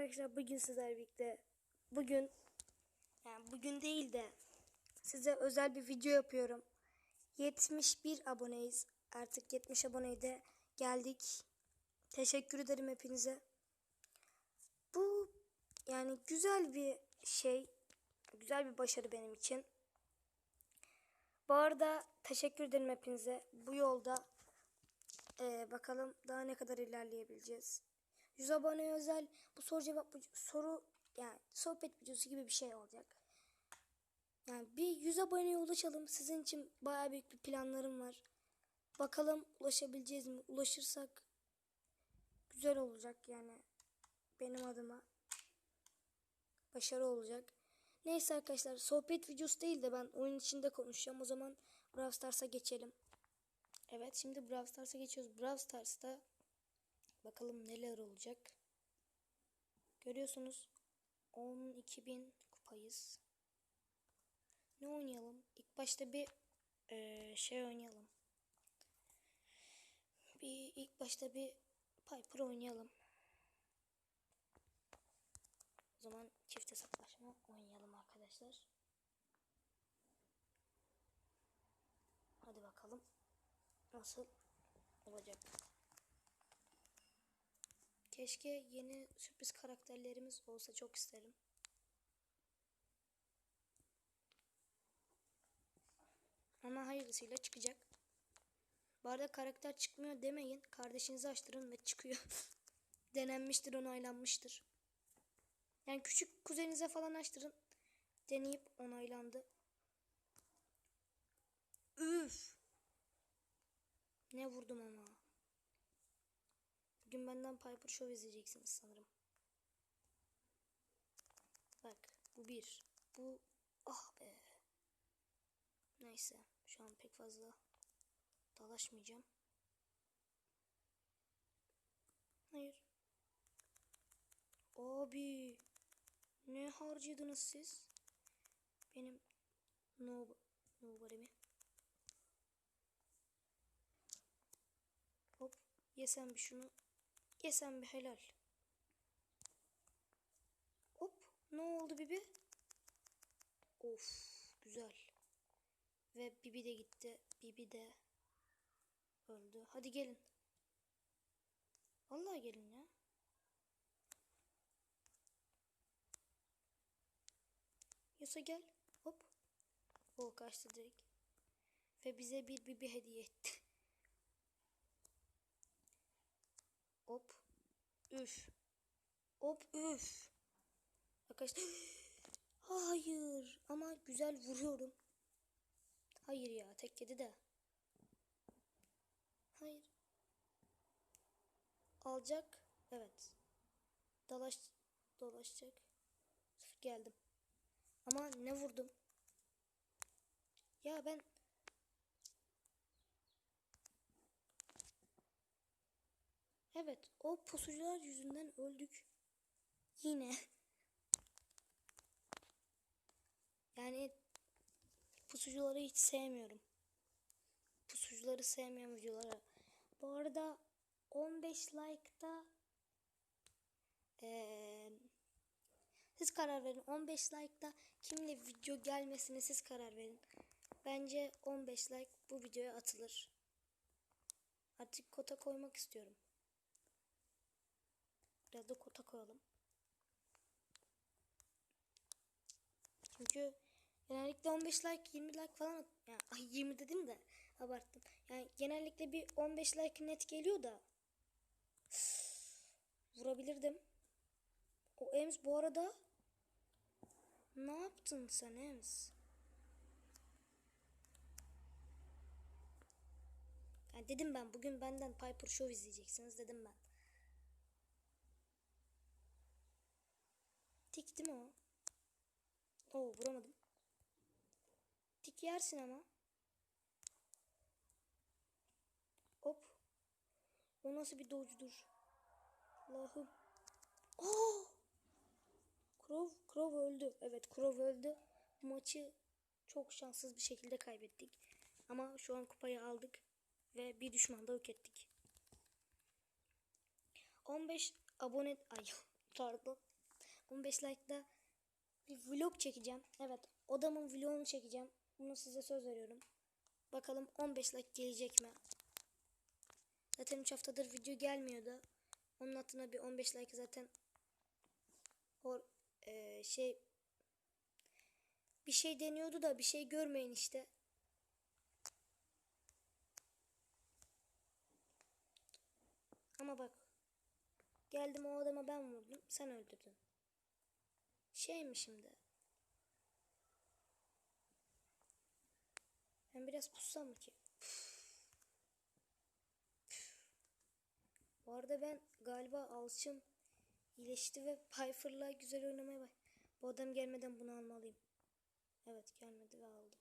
arkadaşlar bugün sizlerle birlikte bugün yani bugün değil de size özel bir video yapıyorum. 71 aboneyiz. Artık 70 aboneye de geldik. Teşekkür ederim hepinize. Bu yani güzel bir şey. Güzel bir başarı benim için. Bu arada teşekkür ederim hepinize. Bu yolda ee, bakalım daha ne kadar ilerleyebileceğiz. 100 abone özel bu soru cevap soru yani sohbet videosu gibi bir şey olacak. Yani bir 100 aboneye ulaşalım. Sizin için bayağı büyük bir planlarım var. Bakalım ulaşabileceğiz mi? Ulaşırsak güzel olacak yani benim adıma. Başarı olacak. Neyse arkadaşlar sohbet videosu değil de ben oyun içinde konuşacağım. O zaman Brawl Stars'a geçelim. Evet şimdi Brawl Stars'a geçiyoruz. Brawl Stars'ta bakalım neler olacak. Görüyorsunuz 12.000 kupayız. Ne oynayalım? İlk başta bir eee, şey oynayalım. Bir ilk başta bir Piper oynayalım. O zaman çift hesaplaşma oynayalım arkadaşlar. Hadi bakalım nasıl olacak. Keşke yeni sürpriz karakterlerimiz olsa çok isterim. Ama hayırlısıyla çıkacak. Bu arada karakter çıkmıyor demeyin. Kardeşinizi açtırın ve çıkıyor. Denenmiştir, onaylanmıştır. Yani küçük kuzeninize falan açtırın. Deneyip onaylandı. Üf. Ne vurdum ama. Bugün benden Piper Show izleyeceksiniz sanırım. Bak bu bir. Bu ah be. Neyse şu an pek fazla dalaşmayacağım. Hayır. Abi ne harcadınız siz? Benim no nobody'mi. Hop yesem bir şunu. Yesem bir helal. Hop ne oldu Bibi? Of güzel. Ve Bibi de gitti. Bibi de öldü. Hadi gelin. Vallahi gelin ya. Yasa gel. Hop. O kaçtı direkt. Ve bize bir Bibi hediye etti. Hop. Üf. Hop üf. Arkadaşlar. Hayır. Ama güzel vuruyorum. Hayır ya. Tek yedi de. Hayır. Alacak. Evet. Dolaş, dolaşacak. Geldim. Ama ne vurdum? Ya ben Evet, o pusucular yüzünden öldük. Yine. Yani pusucuları hiç sevmiyorum. Pusucuları sevmiyorum videolara. Bu arada 15 like'da ee, siz karar verin. 15 like'da kimle video gelmesine siz karar verin. Bence 15 like bu videoya atılır. Artık kota koymak istiyorum. Biraz da kota koyalım. Çünkü genellikle 15 like 20 like falan yani ay 20 dedim de abarttım. Yani genellikle bir 15 like net geliyor da vurabilirdim. O Ems bu arada ne yaptın sen Ems? Yani dedim ben bugün benden Piper Show izleyeceksiniz dedim ben. Tik değil mi o? Oo vuramadım. Tik yersin ama. Hop. O nasıl bir dodge'dur? Allah'ım. Aa! Crow, Crow öldü. Evet Crow öldü. Maçı çok şanssız bir şekilde kaybettik. Ama şu an kupayı aldık. Ve bir düşman da yok ettik. 15 abone... Ay pardon. 15 like'da bir vlog çekeceğim. Evet odamın vlogunu çekeceğim. Bunu size söz veriyorum. Bakalım 15 like gelecek mi? Zaten 3 haftadır video gelmiyordu. Onun altına bir 15 like zaten o e, şey bir şey deniyordu da bir şey görmeyin işte. Ama bak geldim o adama ben vurdum sen öldürdün. Şey mi şimdi? Ben biraz pussam mı ki? Bu arada ben galiba alçım iyileşti ve Piper'la güzel oynamaya bak. Bu adam gelmeden bunu almalıyım. Evet gelmedi ve aldım.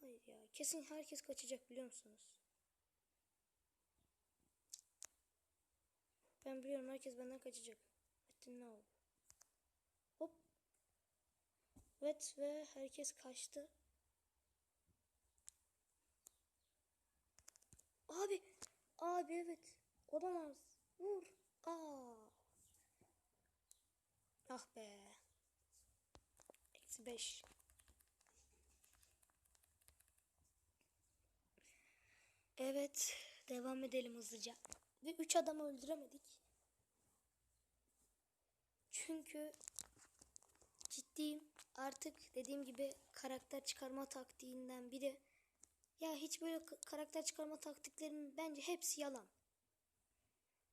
Hayır ya kesin herkes kaçacak biliyor musunuz? Ben biliyorum herkes benden kaçacak. Hadi ne oldu? Hop. Evet ve herkes kaçtı. Abi. Abi evet. Olamaz. Vur. Aa. Ah be. Eksi beş. Evet. Devam edelim hızlıca. Ve üç adamı öldüremedik. Çünkü ciddiyim. Artık dediğim gibi karakter çıkarma taktiğinden biri. Ya hiç böyle karakter çıkarma taktiklerinin bence hepsi yalan.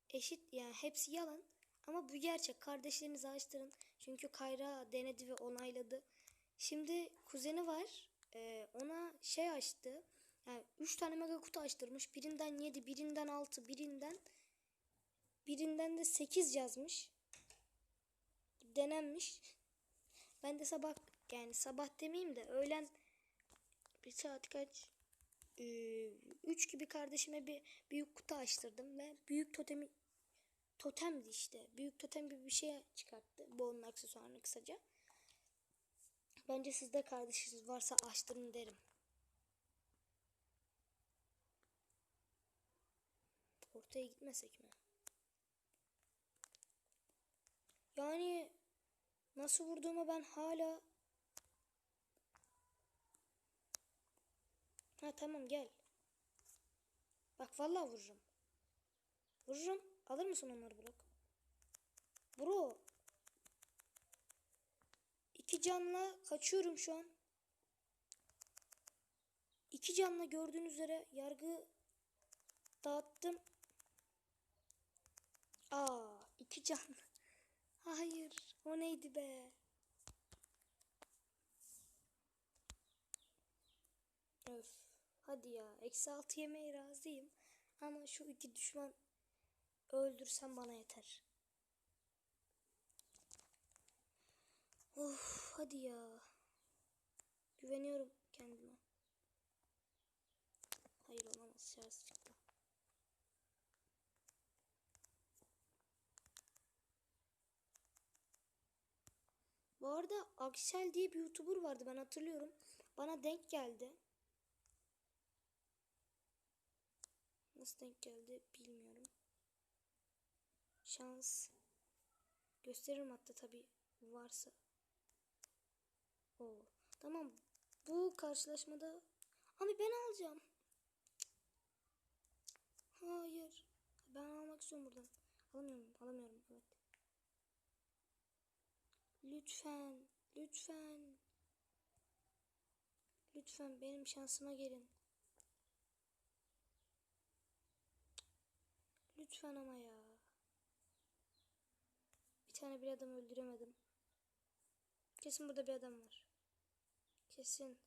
Eşit yani hepsi yalan. Ama bu gerçek. Kardeşlerinizi açtırın. Çünkü Kayra denedi ve onayladı. Şimdi kuzeni var. Ee, ona şey açtı. Yani 3 tane mega kutu açtırmış. Birinden 7, birinden 6, birinden birinden de 8 yazmış. Denenmiş. Ben de sabah yani sabah demeyeyim de öğlen bir saat kaç? 3 gibi kardeşime bir büyük kutu açtırdım ve büyük totemi totemdi işte. Büyük totem gibi bir şey çıkarttı. Bu onun aksesuarını kısaca. Bence sizde kardeşiniz varsa açtırın derim. Ortaya gitmesek mi? Yani nasıl vurduğuma ben hala Ha tamam gel. Bak vallahi vururum. Vururum. Alır mısın onları bırak? Bro. İki canla kaçıyorum şu an. İki canla gördüğünüz üzere yargı dağıttım. Aa, iki can. Hayır, o neydi be? Öf. Hadi ya. Eksi altı yemeye razıyım. Ama şu iki düşman öldürsem bana yeter. Of hadi ya. Güveniyorum kendime. Hayır olamaz. Şarj Bu arada Aksel diye bir YouTuber vardı ben hatırlıyorum. Bana denk geldi. Nasıl denk geldi bilmiyorum. Şans gösteririm hatta tabi varsa. Oo. Tamam. Bu karşılaşmada Abi ben alacağım. Hayır. Ben almak istiyorum buradan. Alamıyorum. Alamıyorum. Evet. Lütfen. Lütfen. Lütfen benim şansıma gelin. Lütfen ama ya. Bir tane bir adam öldüremedim. Kesin burada bir adam var. Kesin.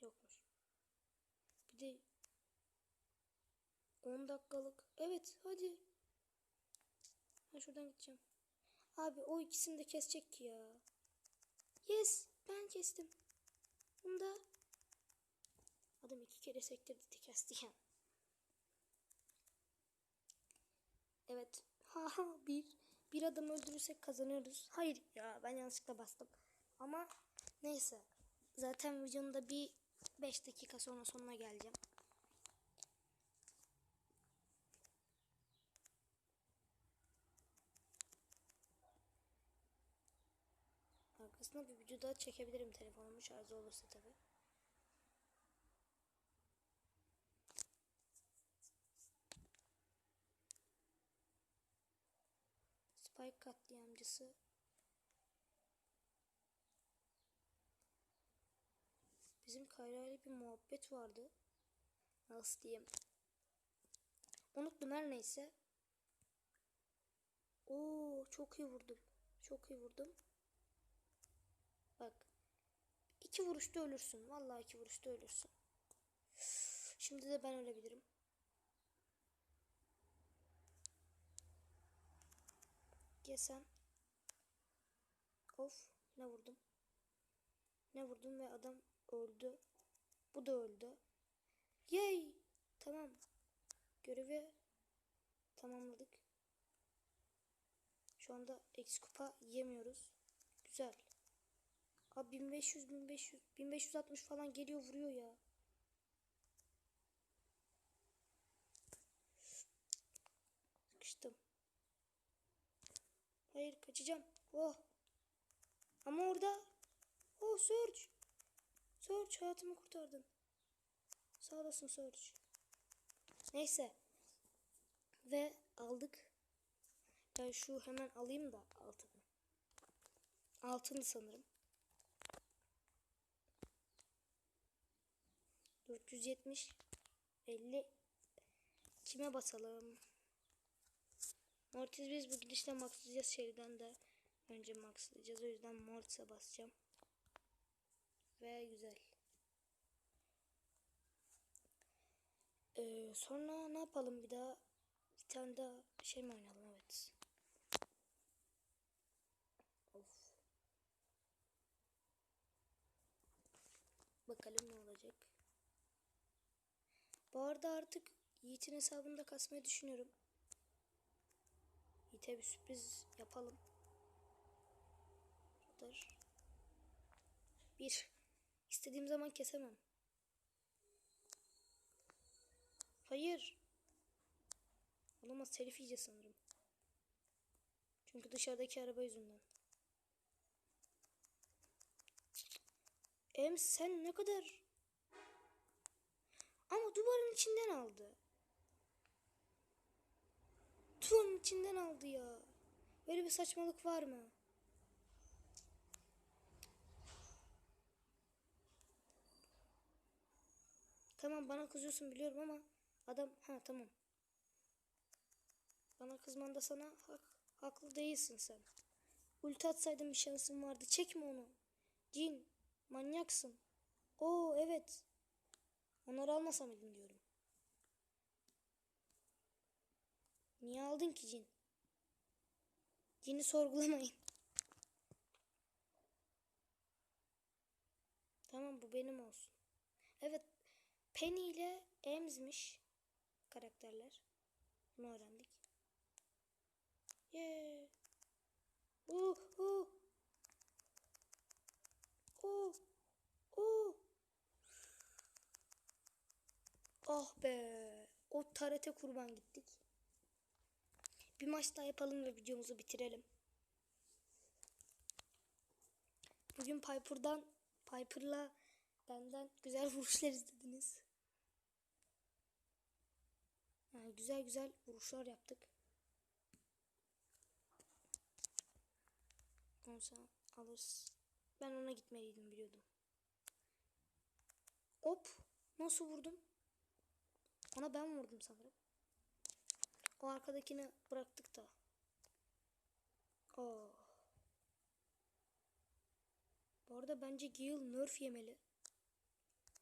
Yokmuş. Bir de 10 dakikalık. Evet hadi. Ben şuradan gideceğim. Abi o ikisini de kesecek ki ya. Yes ben kestim. Bunda adam iki kere sektirdi kesti ya. Evet. Ha ha bir. Bir adam öldürürsek kazanıyoruz. Hayır ya ben yanlışlıkla bastım. Ama neyse. Zaten videonun da bir 5 dakika sonra sonuna geleceğim. Aslında bir video daha çekebilirim telefonumun şarjı olursa tabi. Spike katliamcısı. Bizim Kayra bir muhabbet vardı. Nasıl diyeyim? Unuttum her neyse. Oo çok iyi vurdum. Çok iyi vurdum. Bak. iki vuruşta ölürsün. Vallahi iki vuruşta ölürsün. Şimdi de ben ölebilirim. Gel sen. Of. Ne vurdum? Ne vurdum ve adam öldü. Bu da öldü. Yay. Tamam. Görevi tamamladık. Şu anda eksi kupa yemiyoruz. Güzel. Abi 1500 1500 1560 falan geliyor vuruyor ya. Sıkıştım. Hayır kaçacağım. Oh. Ama orada. Oh Surge. Surge hayatımı kurtardın. Sağ olasın Surge. Neyse. Ve aldık. Ben şu hemen alayım da altını. Altını sanırım. 470 50 kime basalım? Mortis biz bu gidişle maxlayacağız şeriden de önce maxlayacağız. O yüzden Mortis'e basacağım. Ve güzel. Ee, sonra ne yapalım bir daha? Bir tane daha şey mi oynayalım? Evet. Of. Bakalım ne olacak. Bu arada artık Yiğit'in hesabında kasmayı düşünüyorum. Yiğit'e bir sürpriz yapalım. Kadar. Bir. İstediğim zaman kesemem. Hayır. Olamaz telif yiyeceğiz sanırım. Çünkü dışarıdaki araba yüzünden. Em sen ne kadar... Ama duvarın içinden aldı. Duvarın içinden aldı ya. Böyle bir saçmalık var mı? Tamam bana kızıyorsun biliyorum ama adam ha tamam. Bana kızmanda sana hak, haklı değilsin sen. Ulti atsaydın bir şansın vardı. Çekme onu. Cin manyaksın. Oo evet. Onları almasa mıydın diyorum. Niye aldın ki cin? Cini sorgulamayın. Tamam bu benim olsun. Evet Penny ile Ems'miş karakterler. Bunu öğrendik. Yeah. Uh. Uh. Uh. Oh be. O tarete kurban gittik. Bir maç daha yapalım ve videomuzu bitirelim. Bugün Piper'dan Piper'la benden güzel vuruşlar izlediniz. Yani güzel güzel vuruşlar yaptık. Onu sen alırız. Ben ona gitmeliydim biliyordum. Hop. Nasıl vurdum? Ona ben vurdum sanırım. O arkadakini bıraktık da. Oh. Bu arada bence Gale nerf yemeli.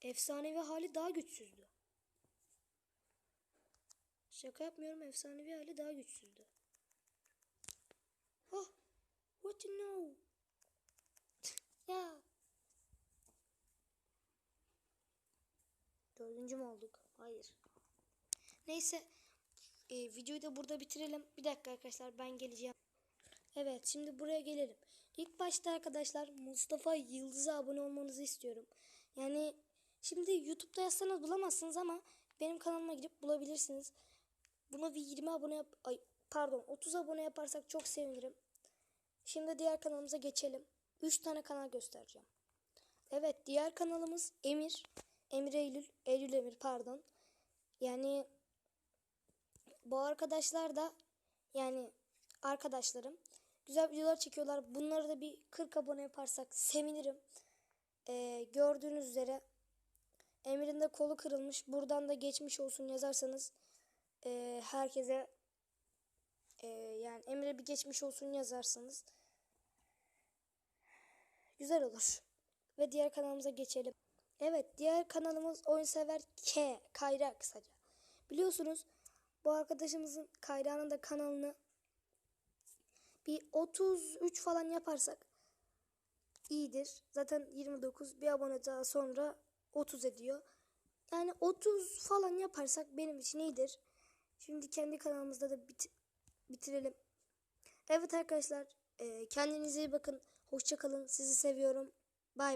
Efsanevi hali daha güçsüzdü. Şaka yapmıyorum efsanevi hali daha güçsüzdü. Oh. What you know? ya. Dördüncü mü olduk? Hayır. Neyse. E, videoyu da burada bitirelim. Bir dakika arkadaşlar ben geleceğim. Evet şimdi buraya gelelim. İlk başta arkadaşlar Mustafa Yıldız'a abone olmanızı istiyorum. Yani şimdi YouTube'da yazsanız bulamazsınız ama benim kanalıma girip bulabilirsiniz. Buna bir 20 abone yap ay, pardon 30 abone yaparsak çok sevinirim. Şimdi diğer kanalımıza geçelim. 3 tane kanal göstereceğim. Evet diğer kanalımız Emir. Emir Eylül. Eylül Emir pardon. Yani bu arkadaşlar da yani arkadaşlarım güzel videolar çekiyorlar. Bunları da bir 40 abone yaparsak sevinirim. Ee, gördüğünüz üzere Emir'in de kolu kırılmış. Buradan da geçmiş olsun yazarsanız e, herkese e, yani Emir'e bir geçmiş olsun yazarsanız güzel olur. Ve diğer kanalımıza geçelim. Evet diğer kanalımız Oyunsever K. Kayra kısaca. Biliyorsunuz bu arkadaşımızın Kayra'nın da kanalını bir 33 falan yaparsak iyidir. Zaten 29 bir abone daha sonra 30 ediyor. Yani 30 falan yaparsak benim için iyidir. Şimdi kendi kanalımızda da bit- bitirelim. Evet arkadaşlar kendinize iyi bakın. Hoşça kalın. Sizi seviyorum.